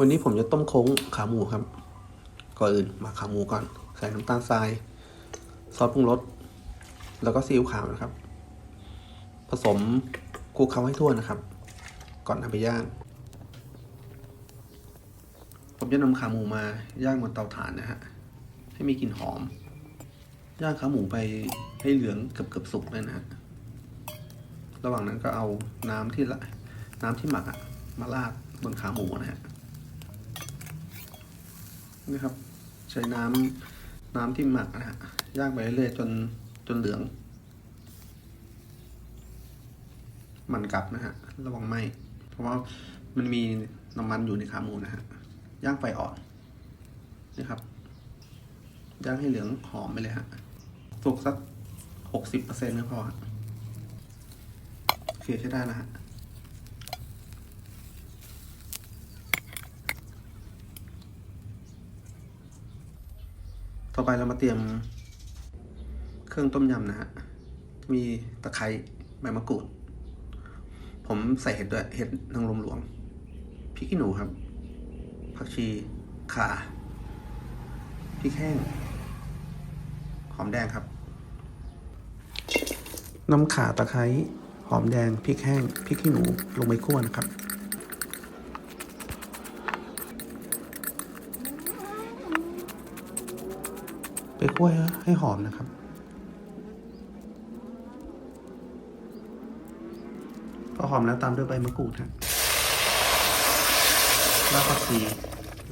วันนี้ผมจะต้มโค้งขาหมูครับ ก่อนอื่นมาขาหมูก่อน ใส่น้ำตาลทราย ซอสปรุงรส แล้วก็ซีอิ๊วขาวนะครับ ผสมคลุกเคล้าให้ทั่วนะครับ ก่อนนำไปย่าง ผมจะนำขาหมูมาย่างบนเตาถ่านนะฮะ ให้มีกลิ่นหอม ย่างขาหมูไปให้เหลืองเกือบเกือบสุกเลยนะฮะ ระหว่างนั้นก็เอาน้ำที่ละน้ำที่หมักอะมาราดบนขาหมูนะฮะ นี่ครับ ใช้น้ำน้ำที่หมักนะฮะย่างไปเรื่อยๆจนจนเหลือง มันกลับนะฮะระวังไหมเพราะว่ามันมีน้ำมันอยู่ในขาหมูนะฮะย่างไฟอ่อนนี่ครับย่างให้เหลืองหอมไปเลยฮะสุกสักหกสิบเปอร์เซ็นต์ก็พอฮะโอเคใช้ได้นะฮะ ต่อไปเรามาเตรียมเครื่องต้มยำนะฮะ มีตะไคร้ใบมะกรูด ผมใส่เห็ดด้วย เห็ดนางรมหลวง พริกขี้หนูครับ ผักชี ข่า พริกแห้ง หอมแดงครับน้ำข่าตะไคร้ หอมแดง พริกแห้ง พริกขี้หนู ลงไปคั่วนะครับ ไปคั่วให้หอมนะครับ พอหอมแล้วตามด้วยใบมะกรูดครับรากผักชี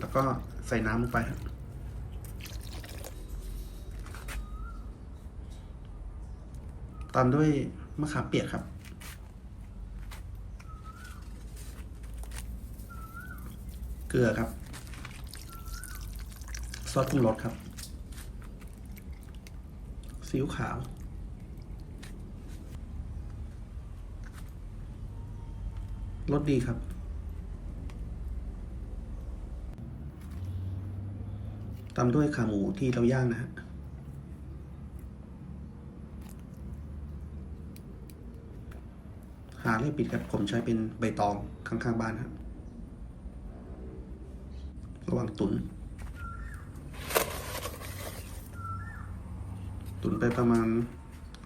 แล้วก็ใส่น้ำลงไปครับตามด้วยมะขามเปียกครับ เกลือครับ ซอสปรุงรสครับ ซีอิ๊วขาว รสดีครับตามด้วยขาหมูที่เราย่างนะฮะ หาเลยปิดครับผมใช้เป็นใบตองข้างๆบ้านครับ ระหว่างตุ๋น ตุนไปประมาณ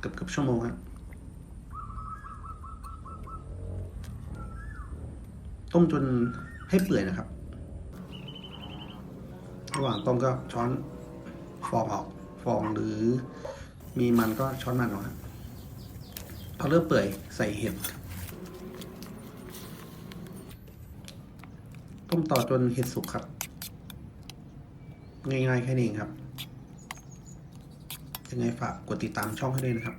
เกือบเกือบชั่วโมงครับต้มจนให้เปื่อยนะครับ ระหว่างต้มก็ช้อนฟองออก ฟองหรือมีมันก็ช้อนมันออกครับพอเริ่มเปื่อยใส่เห็ดต้มต่อจนเห็ดสุกครับ ง่ายๆแค่นี้เองครับ ยังไงฝากกดติดตามช่องให้ด้วยนะครับ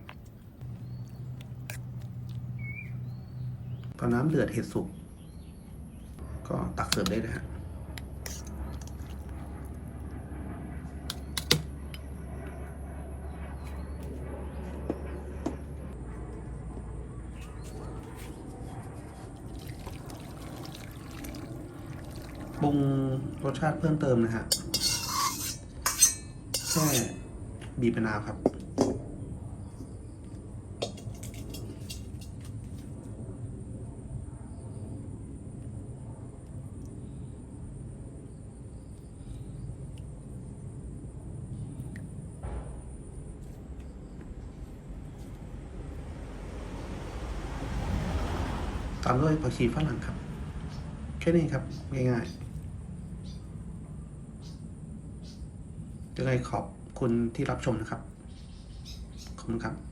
พอน้ำเดือดเห็ดสุก ก็ตักเสิร์ฟได้นะฮะปรุงรสชาติเพิ่มเติมนะฮะแค่ บีบมะนาวครับ ตามด้วยผักชีฝรั่งครับ แค่นี้ครับ ง่ายๆยังไงขอบ คุณที่รับชมนะครับ ขอบคุณครับ